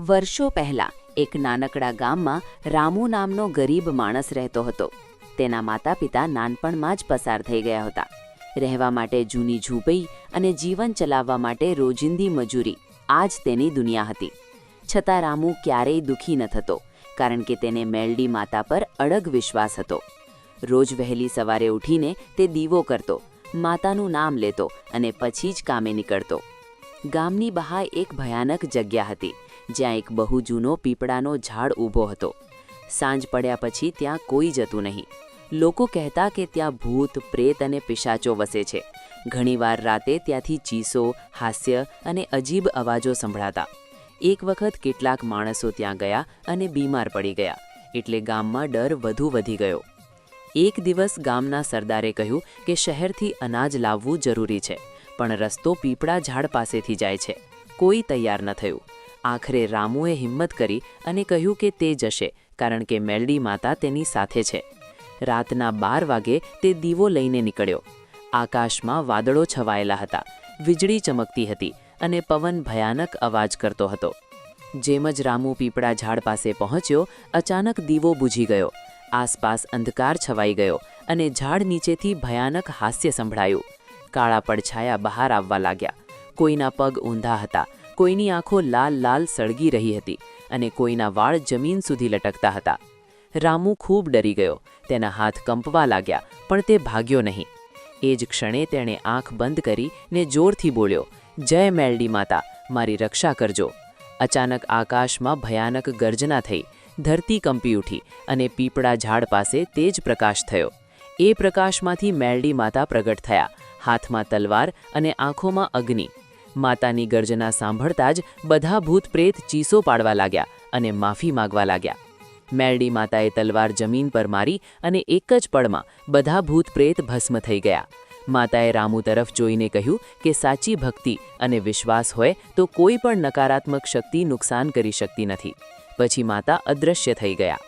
વર્ષો પહેલા એક નાનકડા ગામમાં રામુ નામનો ગરીબ માણસ રહેતો હતો. તેના માતા પિતા નાનપણમાં જ પસાર થઈ ગયા હતા. રહેવા માટે જૂની ઝૂંપડી અને જીવન ચલાવવા માટે રોજિંદી મજૂરી આ જ તેની દુનિયા હતી. છતાં રામુ ક્યારેય દુઃખી ન થતો, કારણ કે તેને મેલડી માતા પર અડગ વિશ્વાસ હતો. રોજ વહેલી સવારે ઉઠીને તે દીવો કરતો, માતાનું નામ લેતો અને પછી જ કામે નીકળતો. ગામની બહાર એક ભયાનક જગ્યા હતી જ્યાં એક બહુ જૂનો પીપળાનો ઝાડ ઊભો હતો. સાંજ પડ્યા પછી ત્યાં કોઈ જતું નહીં. લોકો કહેતા કે ત્યાં ભૂત, પ્રેત અને પિશાચો વસે છે. ઘણીવાર રાતે ત્યાંથી ચીસો, હાસ્ય અને અજીબ અવાજો સંભળાતા. એક વખત કેટલાક માણસો ત્યાં ગયા અને બીમાર પડી ગયા, એટલે ગામમાં ડર વધુ વધી ગયો. એક દિવસ ગામના સરદારે કહ્યું કે શહેરથી અનાજ લાવવું જરૂરી છે, પણ રસ્તો પીપળા ઝાડ પાસેથી જાય છે. કોઈ તૈયાર ન થયું. આખરે રામુએ હિંમત કરી અને કહ્યું કે તે જશે, કારણ કે મેલડી માતા તેની સાથે છે. રાતના બાર વાગે તે દીવો લઈને નીકળ્યો. આકાશમાં વાદળો છવાયેલા હતા, વીજળી ચમકતી હતી અને પવન ભયાનક અવાજ કરતો હતો. જેમ જ રામુ પીપળા ઝાડ પાસે પહોંચ્યો, અચાનક દીવો બુઝી ગયો. આસપાસ અંધકાર છવાઈ ગયો અને ઝાડ નીચેથી ભયાનક હાસ્ય સંભળાયું. કાળા પડછાયા બહાર આવવા લાગ્યા. કોઈના પગ ઊંધા હતા કોઈની આંખો લાલ લાલ સળગી રહી હતી અને કોઈના વાળ જમીન સુધી લટકતા હતા. રામુ ખૂબ ડરી ગયો, તેના હાથ કંપવા લાગ્યા, પણ તે ભાગ્યો નહીં. એ જ ક્ષણે તેણે આંખ બંધ કરી ને જોરથી બોલ્યો, જય મેલડી માતા, મારી રક્ષા કરજો. અચાનક આકાશમાં ભયાનક ગર્જના થઈ, ધરતી કંપી ઉઠી અને પીપળા ઝાડ પાસે તેજ પ્રકાશ થયો. એ પ્રકાશમાંથી મેલડી માતા પ્રગટ થયા, હાથમાં તલવાર અને આંખોમાં અગ્નિ. માતાની ગર્જના સાંભળતા જ બધા ભૂત પ્રેત ચીસો પાડવા લાગ્યા અને માફી માગવા લાગ્યા. મેરડી માતાએ તલવાર જમીન પર મારી અને એક જ પળમાં બધા ભૂત પ્રેત ભસ્મ થઈ ગયા. માતાએ રામુ તરફ જોઈને કહ્યું કે સાચી ભક્તિ અને વિશ્વાસ હોય તો કોઈ પણ નકારાત્મક શક્તિ નુકસાન કરી શકતી નથી. પછી માતા અદૃશ્ય થઈ ગયા.